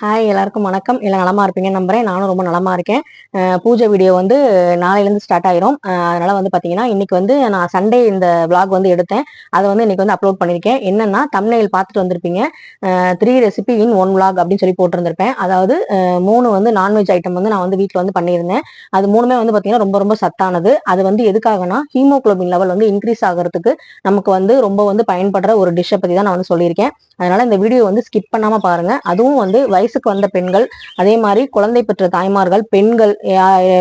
Hi எல்லாருக்கும் வணக்கம். எல்லாம் நலமா இருப்பீங்க நம்புறேன். நானும் ரொம்ப நலமா இருக்கேன். பூஜை வீடியோ வந்து நாளையிலேருந்து ஸ்டார்ட் ஆயிரும். அதனால வந்து பார்த்தீங்கன்னா இன்னைக்கு வந்து நான் சண்டே இந்த விளாக் வந்து எடுத்தேன். அதை வந்து இன்னைக்கு வந்து அப்லோட் பண்ணியிருக்கேன் என்னன்னா தம்னையில் பார்த்துட்டு வந்திருப்பீங்க. Three recipe in one vlog அப்படின்னு சொல்லி போட்டிருந்திருப்பேன். அதாவது மூணு வந்து நான்வெஜ் ஐட்டம் வந்து நான் வந்து வீட்டில் வந்து பண்ணியிருந்தேன். அது மூணுமே வந்து பார்த்தீங்கன்னா ரொம்ப ரொம்ப சத்தானது. அது வந்து எதுக்காகனா ஹீமோக்ளோபின் லெவல் வந்து இன்க்ரீஸ் ஆகிறதுக்கு நமக்கு வந்து ரொம்ப வந்து பயன்படுற ஒரு டிஷ்ஷை பற்றி தான் நான் வந்து சொல்லியிருக்கேன். அதனால இந்த வீடியோ வந்து ஸ்கிப் பண்ணாமல் பாருங்க. அதுவும் வந்து வயசுக்கு வந்த பெண்கள் அதே மாதிரி குழந்தை பெற்ற தாய்மார்கள் பெண்கள்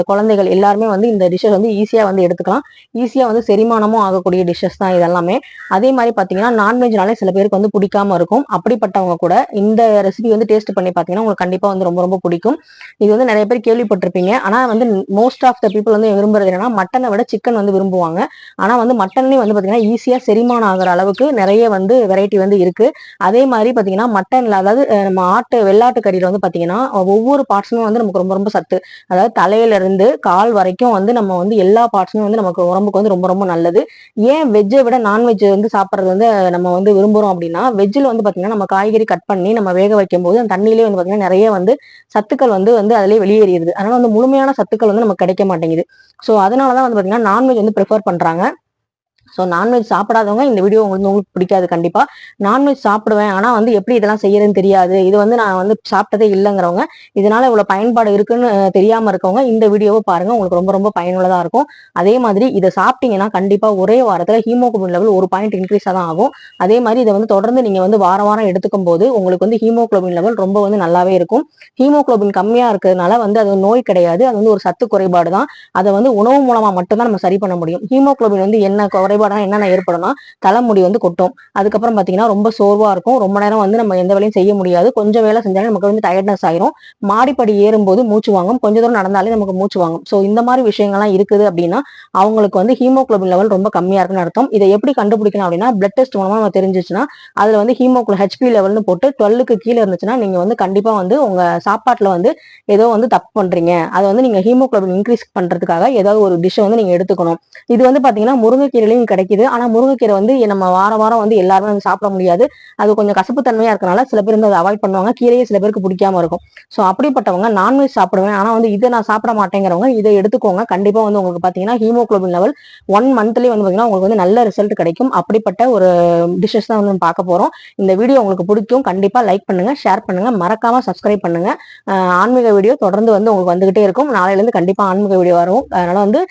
குழந்தைகள் எல்லாருமே வந்து இந்த டிஷ்ஷஸ் வந்து ஈஸியாக வந்து எடுத்துக்கலாம். ஈஸியா வந்து செரிமானமும் ஆகக்கூடிய டிஷ்ஷஸ் தான் இதெல்லாமே. அதே மாதிரி பார்த்தீங்கன்னா நான்வெஜ்னாலே சில பேருக்கு வந்து பிடிக்காம இருக்கும். அப்படிப்பட்டவங்க கூட இந்த ரெசிபி வந்து டேஸ்ட் பண்ணி பார்த்தீங்கன்னா உங்களுக்கு கண்டிப்பாக வந்து ரொம்ப ரொம்ப பிடிக்கும். இது வந்து நிறைய பேர் கேள்விப்பட்டிருப்பீங்க. ஆனால் வந்து மோஸ்ட் ஆஃப் த பீப்புள் வந்து விரும்புறது என்னன்னா மட்டனை விட சிக்கன் வந்து விரும்புவாங்க. ஆனா வந்து மட்டன்லேயும் வந்து பாத்தீங்கன்னா ஈஸியாக செரிமானம் ஆகுற அளவுக்கு நிறைய வந்து வெரைட்டி வந்து இருக்கு. அதே மாதிரி பார்த்தீங்கன்னா மட்டன்ல அதாவது நம்ம ஆட்டு வெள்ளாட்டு கறியில வந்து பாத்தீங்கன்னா ஒவ்வொரு பார்ட்ஸுமே வந்து நமக்கு ரொம்ப ரொம்ப சத்து. அதாவது தலையில இருந்து கால் வரைக்கும் வந்து நம்ம வந்து எல்லா பார்ட்ஸுமே வந்து நமக்கு உடம்புக்கு வந்து ரொம்ப ரொம்ப நல்லது. ஏன் வெஜ்ஜை விட நான்வெஜ் வந்து சாப்பிட்றது வந்து நம்ம வந்து விரும்புறோம் அப்படின்னா வெஜ்ஜில் வந்து பாத்தீங்கன்னா நம்ம காய்கறி கட் பண்ணி நம்ம வேக வைக்கும் போது அந்த தண்ணியிலே வந்து பாத்தீங்கன்னா நிறைய வந்து சத்துக்கள் வந்து வந்து அதிலே வெளியேறிடுது. அதனால வந்து முழுமையான சத்துக்கள் வந்து நமக்கு கிடைக்க மாட்டேங்குது. ஸோ அதனாலதான் வந்து பாத்தீங்கன்னா நான்வெஜ் வந்து ப்ரிஃபர் பண்றாங்க. ஸோ நான்வெஜ் சாப்பிடாதவங்க இந்த வீடியோ உங்களுக்கு உங்களுக்கு பிடிக்காது கண்டிப்பாக நான்வெஜ் சாப்பிடுவேன். ஆனால் வந்து எப்படி இதெல்லாம் செய்யறதுன்னு தெரியாது. இது வந்து நான் வந்து சாப்பிட்டதே இல்லைங்கிறவங்க இதனால இவ்வளோ பயன்பாடு இருக்குன்னு தெரியாமல் இருக்கவங்க இந்த வீடியோவை பாருங்க. உங்களுக்கு ரொம்ப ரொம்ப பயனுள்ளதாக இருக்கும். அதே மாதிரி இதை சாப்பிட்டீங்கன்னா கண்டிப்பாக ஒரே வாரத்தில் ஹீமோகுளோபின் லெவல் ஒரு பாயிண்ட் இன்க்ரீஸ் தான் ஆகும். அதே மாதிரி இதை வந்து தொடர்ந்து நீங்கள் வந்து வாரம் வாரம் எடுத்துக்கும் போது உங்களுக்கு வந்து ஹீமோகுளோபின் லெவல் ரொம்ப வந்து நல்லாவே இருக்கும். ஹீமோகுளோபின் கம்மியாக இருக்கிறதுனால வந்து அது நோய் கிடையாது. அது வந்து ஒரு சத்து குறைபாடு தான். அதை வந்து உணவு மூலமாக மட்டும்தான் நம்ம சரி பண்ண முடியும். ஹீமோகுளோபின் வந்து என்ன குறைபாடுனா என்னென்ன ஏற்படும்னா தலைமுடி வந்து கொட்டும். அதுக்கப்புறம் பார்த்தீங்கன்னா ரொம்ப சோர்வா இருக்கும். ரொம்ப நேரம் வந்து நம்ம எந்த வேலையும் செய்ய முடியாது. கொஞ்சம் வேலை செஞ்சாலே நமக்கு வந்து டயர்ட்னஸ் ஆயிரும். மாடிப்படி ஏறும்போது மூச்சு வாங்கும். கொஞ்ச தூரம் நடந்தாலே நமக்கு மூச்சு வாங்கும். ஸோ இந்த மாதிரி விஷயங்கள்லாம் இருக்குது அப்படின்னா அவங்களுக்கு வந்து ஹீமோக்ளோபின் லெவல் ரொம்ப கம்மியாக இருக்குன்னு அர்த்தம். இதை எப்படி கண்டுபிடிக்கணும் அப்படின்னா பிளட் டெஸ்ட் மூலமாக நம்ம தெரிஞ்சிச்சுன்னா அதில் வந்து ஹீமோகுளோ ஹெச்பி லெவல்னு போட்டு டுவெல்லுக்கு கீழே இருந்துச்சுன்னா நீங்கள் வந்து கண்டிப்பாக வந்து உங்கள் சாப்பாட்டில் வந்து ஏதோ வந்து தப்பு பண்ணுறீங்க அதை வந்து நீங்கள் ஹீமோக்ளோபின் இன்க்ரீஸ் பண்ணுறதுக்காக ஏதாவது ஒரு டிஷ்ஷை வந்து நீங்கள் எடுத்துக்கணும். இது வந்து பார்த்தீங்கன்னா முருங்கைக்கீரையிலையும் கிடைக்குது. ஆனா முருங்கைக்கீரை வந்து நம்ம வாரம் வாரம் வந்து எல்லாருமே வந்து சாப்பிட முடியாது. அது கொஞ்சம் கசப்பு தன்மையா இருக்கனால சில பேர் வந்து அதை அவாய்ட் பண்ணுவாங்க. கீரையே சில பேருக்கு பிடிக்காம இருக்கும். ஸோ அப்படிப்பட்டவங்க நான்வெஜ் சாப்பிடுவேன். ஆனா வந்து இதை நான் சாப்பிட மாட்டேங்கிறவங்க இதை எடுத்துக்கோங்க. கண்டிப்பா வந்து உங்களுக்கு பாத்தீங்கன்னா ஹீமோகுளோபின் லெவல் ஒன் மந்த்லயே வந்து பாத்தீங்கன்னா உங்களுக்கு வந்து நல்ல ரிசல்ட் கிடைக்கும். அப்படிப்பட்ட ஒரு டிஷஸ் தான் வந்து பார்க்க போறோம். இந்த வீடியோ உங்களுக்கு பிடிக்கும் கண்டிப்பா லைக் பண்ணுங்க ஷேர் பண்ணுங்க. மறக்காம சப்ஸ்கிரைப் பண்ணுங்க. ஆன்மீக வீடியோ தொடர்ந்து வந்து உங்களுக்கு வந்துகிட்டே இருக்கும். நாளையில இருந்து கண்டிப்பா ஆன்மீக வீடியோ வரும். அதனால வந்து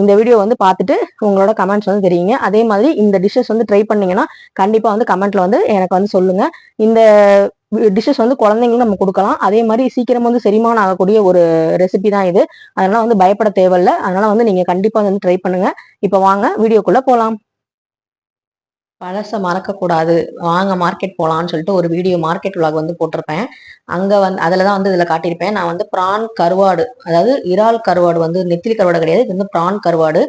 இந்த வீடியோ வந்து பார்த்துட்டு உங்களோட கமெண்ட்ஸ் வந்து தெரியுங்க அதே மாதிரி இந்த டிஷ்ஷஸ் வந்து ட்ரை பண்ணீங்கன்னா கண்டிப்பாக வந்து கமெண்ட்ல வந்து எனக்கு வந்து சொல்லுங்க. இந்த டிஷ்ஷஸ் வந்து குழந்தைங்களும் நம்ம கொடுக்கலாம். அதே மாதிரி சீக்கிரம் வந்து செரிமானம் ஆகக்கூடிய ஒரு ரெசிபி தான் இது. அதனால வந்து பயப்பட தேவையில்ல. அதனால வந்து நீங்க கண்டிப்பா வந்து ட்ரை பண்ணுங்க. இப்போ வாங்க வீடியோக்குள்ள போகலாம் பழச மறக்கக்கூடாது. வாங்க மார்க்கெட் போகலான்னு சொல்லிட்டு ஒரு வீடியோ மார்க்கெட் vlog வந்து போட்டிருப்பேன். அங்கே வந்து அதில் தான் வந்து இதில் காட்டியிருப்பேன். நான் வந்து பிரான் கருவாடு அதாவது இறால் கருவாடு வந்து நெத்திலி கருவாடு கிடையாது. இது வந்து பிரான் கருவாடு.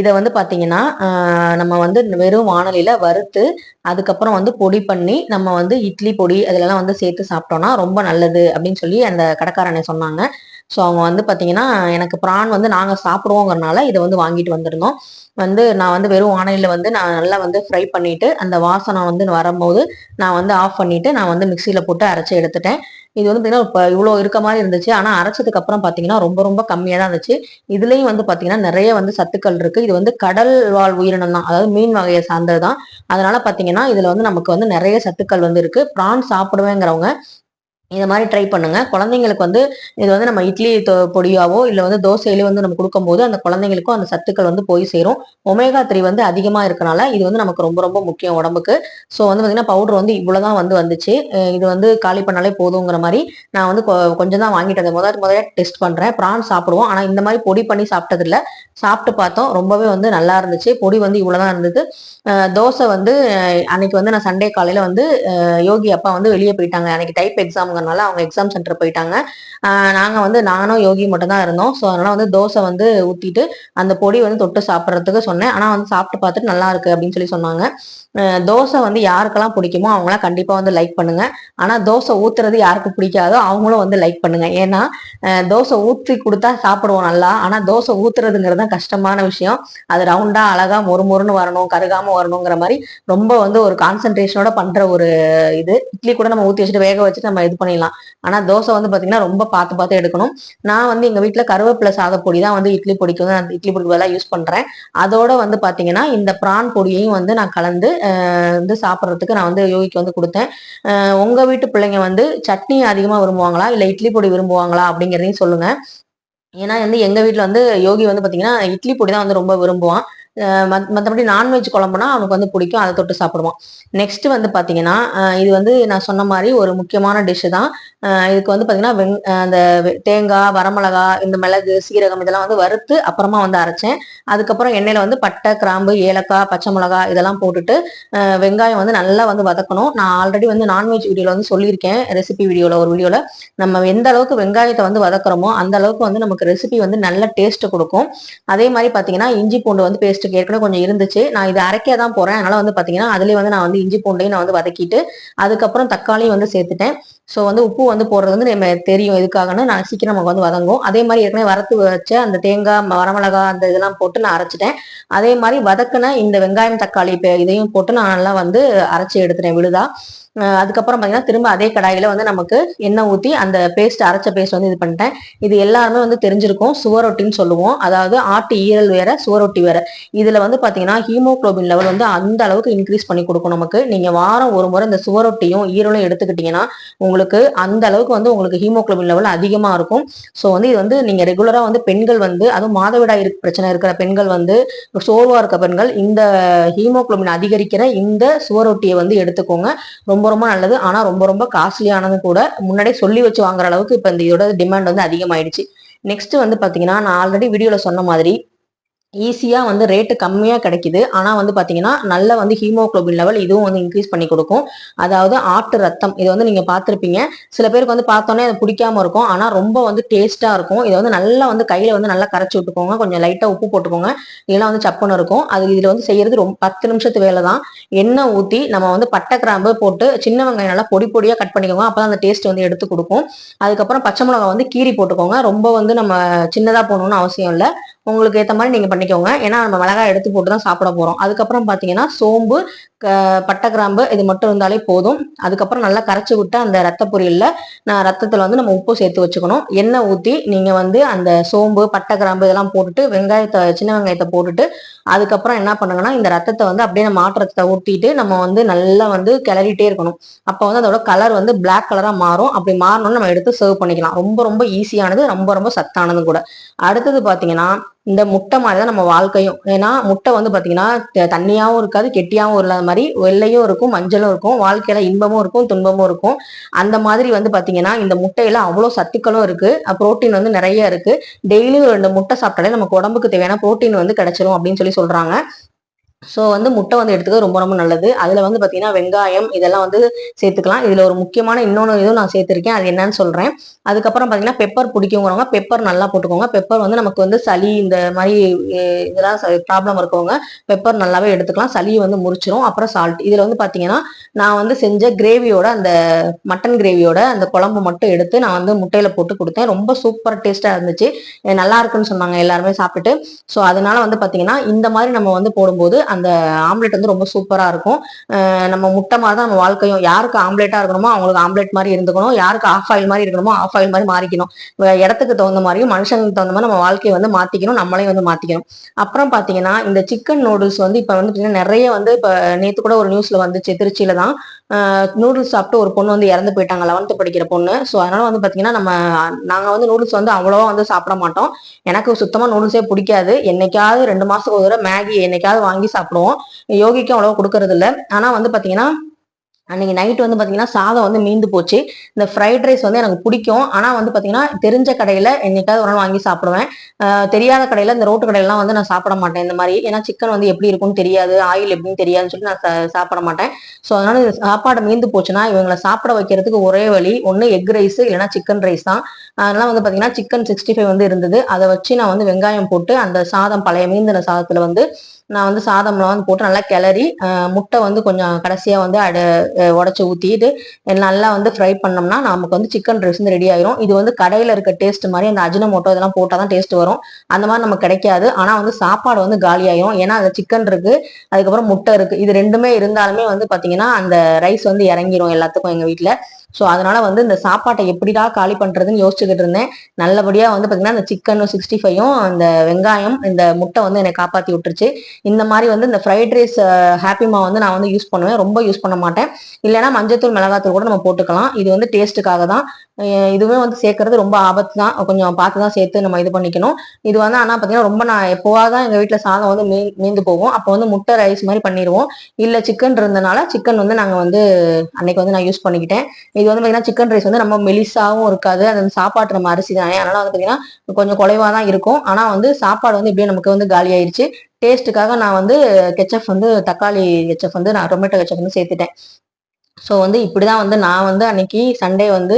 இதை வந்து பார்த்தீங்கன்னா நம்ம வந்து வெறும் வானொலியில் வறுத்து அதுக்கப்புறம் வந்து பொடி பண்ணி நம்ம வந்து இட்லி பொடி அதுலலாம் வந்து சேர்த்து சாப்பிட்டோம்னா ரொம்ப நல்லது அப்படின்னு சொல்லி அந்த கடைக்காரனை சொன்னாங்க. ஸோ அவங்க வந்து பார்த்தீங்கன்னா எனக்கு பிரான் வந்து நாங்கள் சாப்பிடுவோங்கிறனால இதை வந்து வாங்கிட்டு வந்திருந்தோம். வந்து நான் வந்து வெறும் வானலியில வந்து நான் நல்லா வந்து ஃப்ரை பண்ணிவிட்டு அந்த வாசனை வந்து வரும்போது நான் வந்து ஆஃப் பண்ணிவிட்டு நான் வந்து மிக்சியில் போட்டு அரைச்சி எடுத்துட்டேன். இது வந்து பார்த்தீங்கன்னா இப்போ இவ்வளோ இருக்க மாதிரி இருந்துச்சு. ஆனால் அரைச்சதுக்கு அப்புறம் பார்த்தீங்கன்னா ரொம்ப ரொம்ப கம்மியாக தான் இருந்துச்சு. இதுலேயும் வந்து பார்த்தீங்கன்னா நிறைய வந்து சத்துக்கள் இருக்குது இது வந்து கடல் வாழ் உயிரினம் தான். அதாவது மீன் வகையை சார்ந்தது தான் அதனால பார்த்தீங்கன்னா இதில் வந்து நமக்கு வந்து நிறைய சத்துக்கள் வந்து இருக்குது ப்ரான் சாப்பிடுவேங்கிறவங்க இந்த மாதிரி ட்ரை பண்ணுங்க. குழந்தைங்களுக்கு வந்து இது வந்து நம்ம இட்லி பொடியாவோ இல்லை வந்து தோசையிலே வந்து நம்ம கொடுக்கும்போது அந்த குழந்தைங்களுக்கும் அந்த சத்துக்கள் வந்து போய் சேரும். ஒமேகா த்ரீ வந்து அதிகமாக இருக்கனால இது வந்து நமக்கு ரொம்ப ரொம்ப முக்கியம் உடம்புக்கு. ஸோ வந்து பார்த்தீங்கன்னா பவுடர் வந்து இவ்வளோதான் வந்து வந்துச்சு. இது வந்து காலி பண்ணாலே போதுங்கிற மாதிரி நான் வந்து கொ- கொஞ்சம் தான் வாங்கிட்டு வந்தேன். முதல் முதல்ல டெஸ்ட் பண்ணுறேன் ப்ரான் சாப்பிடுவோம். ஆனால் இந்த மாதிரி பொடி பண்ணி சாப்பிட்டதில்ல. சாப்பிட்டு பார்த்தோம். ரொம்பவே வந்து நல்லா இருந்துச்சு. பொடி வந்து இவ்வளோதான் இருந்தது. தோசை வந்து அன்னைக்கு வந்து நான் சண்டே காலையில் வந்து யோகி அப்பா வந்து வெளியே போயிட்டாங்க. அன்னைக்கு டைப் போனதுனால அவங்க எக்ஸாம் சென்டர் போயிட்டாங்க. ஆஹ் நாங்க வந்து நானும் யோகி மட்டும் தான் இருந்தோம். ஸோ அதனால வந்து தோசை வந்து ஊத்திட்டு அந்த பொடி வந்து தொட்டு சாப்பிட்றதுக்கு சொன்னேன். ஆனா வந்து சாப்பிட்டு பார்த்துட்டு நல்லா இருக்கு அப்படின்னு சொல்லி சொன்னாங்க. தோசை வந்து யாருக்கெல்லாம் பிடிக்குமோ அவங்களாம் கண்டிப்பாக வந்து லைக் பண்ணுங்க. ஆனால் தோசை ஊத்துறது யாருக்கு பிடிக்காதோ அவங்களும் வந்து லைக் பண்ணுங்க. ஏன்னா தோசை ஊற்றி கொடுத்தா சாப்பிடுவோம் நல்லா. ஆனால் தோசை ஊத்துறதுங்கிறது தான் கஷ்டமான விஷயம். அது ரவுண்டாக அழகா மொறு மொறுன்னு வரணும் கருகாமல் வரணுங்கிற மாதிரி ரொம்ப வந்து ஒரு கான்சன்ட்ரேஷனோட பண்ணுற ஒரு இது. இட்லி கூட நம்ம ஊற்றி வச்சுட்டு வேக வச்சுட்டு நம்ம இது பண்ணிடலாம். ஆனால் தோசை வந்து பார்த்தீங்கன்னா ரொம்ப பார்த்து பார்த்து எடுக்கணும். நான் வந்து எங்கள் வீட்டில் கருவேப்பிலை சாதப்பொடி தான் வந்து இட்லி பொடிக்கு வந்து அந்த இட்லி பொடிக்கு யூஸ் பண்ணுறேன் அதோட வந்து பார்த்தீங்கன்னா இந்த பிரான் பொடியையும் வந்து நான் கலந்து வந்து சாப்பிட்றதுக்கு நான் வந்து யோகிக்கு வந்து கொடுத்தேன். உங்கள் உங்க வீட்டு பிள்ளைங்க வந்து சட்னி அதிகமா விரும்புவாங்களா? இல்ல இட்லி பொடி விரும்புவாங்களா? அப்படிங்கிறதையும் சொல்லுங்க. ஏன்னா வந்து எங்க வீட்டில் வந்து யோகி வந்து பாத்தீங்கன்னா இட்லி பொடி தான் வந்து ரொம்ப விரும்புவான். மற்றபடி மத்- நான்வெஜ் குழம்புனா அவனுக்கு வந்து பிடிக்கும். அதை தொட்டு சாப்பிடுவான். நெக்ஸ்ட் வந்து பார்த்தீங்கன்னா இது வந்து நான் சொன்ன மாதிரி ஒரு முக்கியமான டிஷ்ஷு தான். இதுக்கு வந்து பார்த்தீங்கன்னா வெங் அந்த தேங்காய் வரமிளகா இந்த மிளகு சீரகம் இதெல்லாம் வந்து வறுத்து அப்புறமா வந்து அரைச்சேன். அதுக்கப்புறம் எண்ணெயில் வந்து பட்டை கிராம்பு ஏலக்காய் பச்சை மிளகா இதெல்லாம் போட்டுட்டு வெங்காயம் வந்து நல்லா வந்து வதக்கணும். நான் ஆல்ரெடி வந்து நான்வெஜ் வீடியோவில் வந்து சொல்லியிருக்கேன். ரெசிபி வீடியோவில் ஒரு வீடியோவில் நம்ம எந்த அளவுக்கு வெங்காயத்தை வந்து வதக்குறோமோ அந்த அளவுக்கு வந்து நமக்கு ரெசிபி வந்து நல்ல டேஸ்ட்டு கொடுக்கும். அதே மாதிரி பார்த்தீங்கன்னா இஞ்சி பூண்டு வந்து பேஸ்ட் பேஸ்ட்டுக்கு ஏற்கனவே கொஞ்சம் இருந்துச்சு. நான் இது அரைக்க தான் போறேன். அதனால வந்து பாத்தீங்கன்னா அதுலயே வந்து நான் வந்து இஞ்சி பூண்டையும் நான் வந்து வதக்கிட்டு அதுக்கப்புறம் தக்காளியும் வந்து சேர்த்துட்டேன். ஸோ வந்து உப்பு வந்து போடுறது வந்து நம்ம தெரியும் எதுக்காகன்னு. நான் சீக்கிரம் நமக்கு வந்து வதங்கும் அதே மாதிரி ஏற்கனவே வறுத்து வச்ச அந்த தேங்காய் வரமிளகா அந்த இதெல்லாம் போட்டு நான் அரைச்சிட்டேன். அதே மாதிரி வதக்குன இந்த வெங்காயம் தக்காளி இதையும் போட்டு நான் நல்லா வந்து அரைச்சி எடுத்துட்டேன் விழுதா. அதுக்கப்புறம் பார்த்தீங்கன்னா திரும்ப அதே கடாயில வந்து நமக்கு எண்ணெய் ஊற்றி அந்த பேஸ்ட் அரைச்ச பேஸ்ட் வந்து இது பண்ணிட்டேன். இது எல்லாருமே வந்து தெரிஞ்சிருக்கும். சுவரொட்டின்னு சொல்லுவோம். அதாவது ஆட்டு ஈரல் வேற சுவரொட்டி வேற. இதில் வந்து பார்த்தீங்கன்னா ஹீமோகுளோபின் லெவல் வந்து அந்த அளவுக்கு இன்க்ரீஸ் பண்ணி கொடுக்கும் நமக்கு. நீங்கள் வாரம் ஒரு முறை இந்த சுவரொட்டியும் ஈரலும் எடுத்துக்கிட்டீங்கன்னா உங்களுக்கு அந்த அளவுக்கு வந்து உங்களுக்கு ஹீமோகுளோபின் லெவல் அதிகமாக இருக்கும். ஸோ வந்து இது வந்து நீங்கள் ரெகுலராக வந்து பெண்கள் வந்து அதுவும் மாதவிடாய் பிரச்சனை இருக்கிற பெண்கள் வந்து சோர்வாக இருக்க பெண்கள் இந்த ஹீமோகுளோபின் அதிகரிக்கிற இந்த சுவரொட்டியை வந்து எடுத்துக்கோங்க. ரொம்ப ரொம்ப ரொம்ப நல்லது. ஆனா ரொம்ப ரொம்ப காஸ்ட்லியானது கூட முன்னாடியே சொல்லி வச்சு வாங்குற அளவுக்கு இப்ப இந்த இதோட டிமாண்ட் வந்து அதிகமாயிடுச்சு. நெக்ஸ்ட் வந்து பாத்தீங்கன்னா நான் ஆல்ரெடி வீடியோல சொன்ன மாதிரி ஈஸியாக வந்து ரேட்டு கம்மியாக கிடைக்குது. ஆனால் வந்து பார்த்தீங்கன்னா நல்ல வந்து ஹீமோக்ளோபின் லெவல் இதுவும் வந்து இன்க்ரீஸ் பண்ணி கொடுக்கும். அதாவது ஆட்டு ரத்தம் இது வந்து நீங்கள் பார்த்துருப்பீங்க. சில பேருக்கு வந்து பார்த்தோன்னே அது பிடிக்காம இருக்கும். ஆனால் ரொம்ப வந்து டேஸ்ட்டாக இருக்கும். இதை வந்து நல்லா வந்து கையில் வந்து நல்லா கரைச்சி விட்டுக்கோங்க. கொஞ்சம் லைட்டாக உப்பு போட்டுக்கோங்க. இதெல்லாம் வந்து சப்புன்னு இருக்கும். அது இதில் வந்து செய்யறது ரொம்ப பத்து நிமிஷத்து வேலை தான். எண்ணெய் ஊற்றி நம்ம வந்து பட்டை கிராம்பு போட்டு சின்ன வெங்காயம் நல்லா பொடி பொடியாக கட் பண்ணிக்கோங்க. அப்பதான் அந்த டேஸ்ட் வந்து எடுத்து கொடுக்கும். அதுக்கப்புறம் பச்சை மிளகா வந்து கீரி போட்டுக்கோங்க. ரொம்ப வந்து நம்ம சின்னதாக போகணுன்னு அவசியம் இல்லை. உங்களுக்கு ஏற்ற மாதிரி நீங்கள் பண்ணிக்கோங்க. ஏன்னா நம்ம மிளகாய் எடுத்து போட்டு தான் சாப்பிட போகிறோம் அதுக்கப்புறம் பார்த்தீங்கன்னா சோம்பு க- பட்டை கிராம்பு இது மட்டும் இருந்தாலே போதும். அதுக்கப்புறம் நல்லா கரைச்சி விட்டு அந்த ரத்த பொரியலில் நான் ரத்தத்தில் வந்து நம்ம உப்பு சேர்த்து வச்சுக்கணும். எண்ணெய் ஊற்றி நீங்கள் வந்து அந்த சோம்பு பட்டை கிராம்பு இதெல்லாம் போட்டுட்டு வெங்காயத்தை சின்ன வெங்காயத்தை போட்டுட்டு அதுக்கப்புறம் என்ன பண்ணுங்கன்னா இந்த ரத்தத்தை வந்து அப்படியே நம்ம மாட்டு ரத்தத்தை நம்ம வந்து நல்லா வந்து கிளறிட்டே இருக்கணும். அப்போ வந்து அதோட கலர் வந்து பிளாக் கலராக மாறும். அப்படி மாறணும்னு நம்ம எடுத்து சர்வ் பண்ணிக்கலாம். ரொம்ப ரொம்ப ஈஸியானது ரொம்ப ரொம்ப சத்தானது கூட. அடுத்தது பார்த்தீங்கன்னா இந்த முட்டை மாதிரி தான் நம்ம வாழ்க்கையும். ஏன்னா முட்டை வந்து பார்த்தீங்கன்னா த- இருக்காது கெட்டியாகவும் இல்லாத மாதிரி வெள்ளையும் இருக்கும் மஞ்சளும் இருக்கும் வாழ்க்கையில இன்பமும் இருக்கும் துன்பமும் இருக்கும். அந்த மாதிரி வந்து பார்த்தீங்கன்னா இந்த முட்டையில அவ்வளோ சத்துக்களும் இருக்கு. புரோட்டீன் வந்து நிறைய இருக்கு. டெய்லியும் ரெண்டு முட்டை சாப்பிட்டாலே நமக்கு உடம்புக்கு தேவையான புரோட்டீன் வந்து கிடைச்சிரும் அப்படின்னு சொல்லி சொல்றாங்க. ஸோ வந்து முட்டை வந்து எடுத்துக்கிறது ரொம்ப ரொம்ப நல்லது. அதில் வந்து பார்த்தீங்கன்னா வெங்காயம் இதெல்லாம் வந்து சேர்த்துக்கலாம். இதில் ஒரு முக்கியமான இன்னொன்று இதுவும் நான் சேர்த்துருக்கேன். அது என்னன்னு சொல்கிறேன் அதுக்கப்புறம் பார்த்தீங்கன்னா பெப்பர் பிடிக்குங்கிறவங்க பெப்பர் நல்லா போட்டுக்கோங்க. பெப்பர் வந்து நமக்கு வந்து சளி இந்த மாதிரி இதெல்லாம் ப்ராப்ளம் இருக்கவங்க பெப்பர் நல்லாவே எடுத்துக்கலாம். சளியை வந்து முறிச்சிரும். அப்புறம் சால்ட் இதில் வந்து பார்த்தீங்கன்னா நான் வந்து செஞ்ச கிரேவியோட அந்த மட்டன் கிரேவியோட அந்த குழம்பு மட்டும் எடுத்து நான் வந்து முட்டையில் போட்டு கொடுத்தேன். ரொம்ப சூப்பர் டேஸ்ட்டாக இருந்துச்சு. நல்லா இருக்குன்னு சொன்னாங்க. எல்லாருமே சாப்பிட்டுட்டு. ஸோ அதனால வந்து பார்த்தீங்கன்னா இந்த மாதிரி நம்ம வந்து போடும்போது அந்த ஆம்லெட் வந்து ரொம்ப சூப்பராக இருக்கும். நம்ம முட்டை மாதிரி தான் நம்ம வாழ்க்கையும் யாருக்கு ஆம்லெட்டாக இருக்கணுமோ அவங்களுக்கு ஆம்லெட் மாதிரி இருந்துக்கணும். யாருக்கு ஆஃப் ஆயில் மாதிரி இருக்கணுமோ ஆஃப் ஆயில் மாதிரி மாறிக்கணும். இடத்துக்கு தகுந்த மாதிரியும் மனுஷங்களுக்கு தகுந்த மாதிரி நம்ம வாழ்க்கையை வந்து மாற்றிக்கணும் நம்மளையும் வந்து மாற்றிக்கணும் அப்புறம் பார்த்தீங்கன்னா இந்த சிக்கன் நூடுல்ஸ் வந்து இப்போ வந்து நிறைய வந்து இப்போ நேற்று கூட ஒரு நியூஸில் வந்துச்சு திருச்சியில தான் நூடுல்ஸ் சாப்பிட்டு ஒரு பொண்ணு வந்து இறந்து போயிட்டாங்க லெவன்த்து படிக்கிற பொண்ணு. ஸோ அதனால வந்து பார்த்தீங்கன்னா நம்ம நாங்கள் வந்து நூடுல்ஸ் வந்து அவ்வளோவா வந்து சாப்பிட மாட்டோம். எனக்கு சுத்தமாக நூடுல்ஸே பிடிக்காது. என்னைக்காவது ரெண்டு மாதத்துக்கு ஒரு தடவை மேகி என்னைக்காவது வாங்கி சாப்பிடுவோம். யோகிக்கும் அவ்வளோவா கொடுக்கறது ஆனால் வந்து பார்த்தீங்கன்னா அன்னைக்கு நைட் வந்து பாத்தீங்கன்னா சாதம் வந்து மீந்து போச்சு. இந்த ஃப்ரைட் ரைஸ் வந்து எனக்கு பிடிக்கும். ஆனா வந்து பாத்தீங்கன்னா தெரிஞ்ச கடையில என்னைக்காவது ஒரு நாள் வாங்கி சாப்பிடுவேன். தெரியாத கடையில இந்த ரோட்டு கடையிலாம் வந்து நான் சாப்பிட மாட்டேன். இந்த மாதிரி ஏன்னா சிக்கன் வந்து எப்படி இருக்கும்னு தெரியாது. ஆயில் எப்படின்னு தெரியாதுன்னு சொல்லி நான் சாப்பிட மாட்டேன். ஸோ அதனால சாப்பாடு மீந்து போச்சுன்னா இவங்களை சாப்பிட வைக்கிறதுக்கு ஒரே வழி ஒன்று எக் ரைஸ் இல்லைன்னா சிக்கன் ரைஸ் தான். அதனால வந்து பாத்தீங்கன்னா சிக்கன் சிக்ஸ்டி ஃபைவ் வந்து இருந்தது. அதை வச்சு நான் வந்து வெங்காயம் போட்டு அந்த சாதம் பழைய மீந்தின சாதத்துல வந்து நான் வந்து சாதம்லாம் வந்து போட்டு நல்லா கிளறி முட்டை வந்து கொஞ்சம் கடைசியா வந்து அட உடச்சி ஊற்றிட்டு நல்லா வந்து ஃப்ரை பண்ணோம்னா நமக்கு வந்து சிக்கன் ரைஸ் வந்து ரெடி ஆயிரும். இது வந்து கடையில் இருக்க டேஸ்ட் மாதிரி அந்த அஜினமோட்டோ இதெல்லாம் போட்டால் தான் டேஸ்ட் வரும். அந்த மாதிரி நமக்கு கிடைக்காது. ஆனால் வந்து சாப்பாடு வந்து காலி ஆயிரும். ஏன்னா அந்த சிக்கன் இருக்கு அதுக்கப்புறம் முட்டை இருக்கு. இது ரெண்டுமே இருந்தாலுமே வந்து பார்த்தீங்கன்னா அந்த ரைஸ் வந்து இறங்கிரும் எல்லாத்துக்கும் எங்கள் வீட்டில் ஸோ அதனால வந்து இந்த சாப்பாட்டை எப்படிடா காலி பண்றதுன்னு யோசிச்சுக்கிட்டு இருந்தேன். நல்லபடியா வந்து பார்த்தீங்கன்னா இந்த சிக்கன் சிக்ஸ்டி ஃபைவும் அந்த வெங்காயம் இந்த முட்டை வந்து என்னை காப்பாத்தி விட்டுருச்சு. இந்த மாதிரி வந்து இந்த ஃப்ரைட் ரைஸ் ஹாப்பிமா வந்து நான் வந்து யூஸ் பண்ணுவேன். ரொம்ப யூஸ் பண்ண மாட்டேன். இல்லைன்னா மஞ்சத்தூள் மிளகாத்தூள் கூட நம்ம போட்டுக்கலாம். இது வந்து டேஸ்ட்டுக்காக தான். இதுவே இதுவுமே வந்து சேர்க்கறது ரொம்ப ஆபத்து தான். கொஞ்சம் பார்த்து தான் சேர்த்து நம்ம இது பண்ணிக்கணும். இது வந்து ஆனால் பார்த்தீங்கன்னா ரொம்ப நான் எப்போவா தான் எங்கள் வீட்டில் சாதம் வந்து மீ மீந்து போகும். அப்போ வந்து முட்டை ரைஸ் மாதிரி பண்ணிடுவோம். இல்லை சிக்கன் இருந்தனால சிக்கன் வந்து நாங்கள் வந்து அன்னைக்கு வந்து நான் யூஸ் பண்ணிக்கிட்டேன். இது வந்து பார்த்தீங்கன்னா சிக்கன் ரைஸ் வந்து நம்ம மெலிசாவும் இருக்காது. அது வந்து சாப்பாட்டு நம்ம அரிசி தானே. அதனால வந்து பார்த்தீங்கன்னா கொஞ்சம் குறைவா தான் இருக்கும். ஆனால் வந்து சாப்பாடு வந்து இப்படியே நமக்கு வந்து காலி ஆயிருச்சு. டேஸ்ட்டுக்காக நான் வந்து கெச்சப் வந்து தக்காளி கெச்சப் வந்து நான் டொமேட்டோ கெச்சப் வந்து சேர்த்துட்டேன். ஸோ வந்து இப்படிதான் வந்து நான் வந்து அன்னைக்கு சண்டே வந்து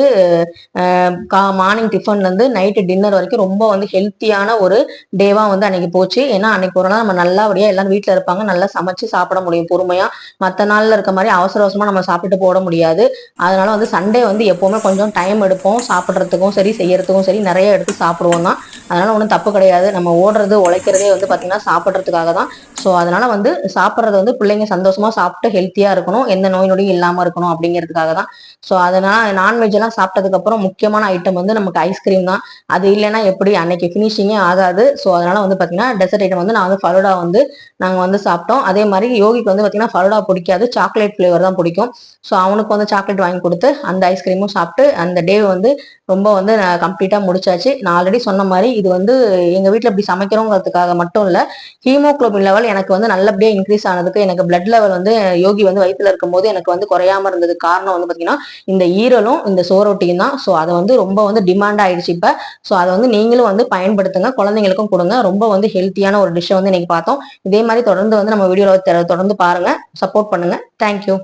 கா மார்னிங் டிஃபன்லேருந்து நைட்டு டின்னர் வரைக்கும் ரொம்ப வந்து ஹெல்த்தியான ஒரு டேவா வந்து அன்னைக்கு போச்சு. ஏன்னா அன்னைக்கு ஒரு நாள் நம்ம நல்லபடியா எல்லாரும் வீட்டில் இருப்பாங்க. நல்லா சமைச்சு சாப்பிட முடியும் பொறுமையா. மற்ற நாள்ல இருக்க மாதிரி அவசர அவசரமா நம்ம சாப்பிட்டு போட முடியாது. அதனால வந்து சண்டே வந்து எப்பவுமே கொஞ்சம் டைம் எடுப்போம். சாப்பிட்றதுக்கும் சரி செய்யறதுக்கும் சரி நிறைய எடுத்து சாப்பிடுவோம் தான். அதனால ஒன்றும் தப்பு கிடையாது. நம்ம ஓடுறது உழைக்கிறதே வந்து பார்த்தீங்கன்னா சாப்பிட்றதுக்காக தான். ஸோ அதனால வந்து சாப்பிட்றது வந்து பிள்ளைங்க சந்தோஷமா சாப்பிட்டு ஹெல்த்தியா இருக்கணும். எந்த நோய் நொடியும் இல்லாமல் இருக்கணும் அப்படிங்கிறதுக்காக தான். ஸோ அதனால நான்வெஜ் எல்லாம் சாப்பிட்டதுக்கு அப்புறம் முக்கியமான ஐட்டம் வந்து நமக்கு ஐஸ்கிரீம் தான். அது இல்லைன்னா எப்படி? அன்னைக்கு ஃபினிஷிங்கே ஆகாது. ஸோ அதனால வந்து பார்த்தீங்கன்னா டெசர்ட் ஐட்டம் வந்து நான் வந்து ஃபலோடா வந்து நாங்கள் வந்து சாப்பிட்டோம். அதே மாதிரி யோகிக்கு வந்து பார்த்தீங்கன்னா ஃபலோடா பிடிக்காது. சாக்லேட் ஃப்ளேவர் தான் பிடிக்கும். ஸோ அவனுக்கு வந்து சாக்லேட் வாங்கி கொடுத்து அந்த ஐஸ்கிரீமும் சாப்பிட்டு அந்த டே வந்து ரொம்ப வந்து நான் கம்ப்ளீட்டாக முடிச்சாச்சு. நான் ஆல்ரெடி சொன்ன மாதிரி இது வந்து எங்கள் வீட்டில் இப்படி சமைக்கிறோங்கிறதுக்காக மட்டும் இல்லை ஹீமோக்ளோபின் லெவல் எனக்கு வந்து நல்லபடியாக இன்க்ரீஸ் ஆனதுக்கு எனக்கு பிளட் லெவல் வந்து யோகி வந்து வயித்துல இருக்கும்போது எனக்கு வந்து குறையாம இருந்தது காரணம் வந்து பார்த்தீங்கன்னா இந்த ஈரலும் இந்த சோரொட்டியும் தான். ஸோ அதை வந்து ரொம்ப வந்து டிமாண்ட் ஆயிடுச்சு இப்போ. ஸோ அதை வந்து நீங்களும் வந்து பயன்படுத்துங்க. குழந்தைங்களுக்கும் கொடுங்க. ரொம்ப வந்து ஹெல்த்தியான ஒரு டிஷ்ஷை வந்து இன்னைக்கு பார்த்தோம். இதே மாதிரி தொடர்ந்து வந்து நம்ம வீடியோவில் தொடர்ந்து பாருங்க. சப்போர்ட் பண்ணுங்க. தேங்க்யூ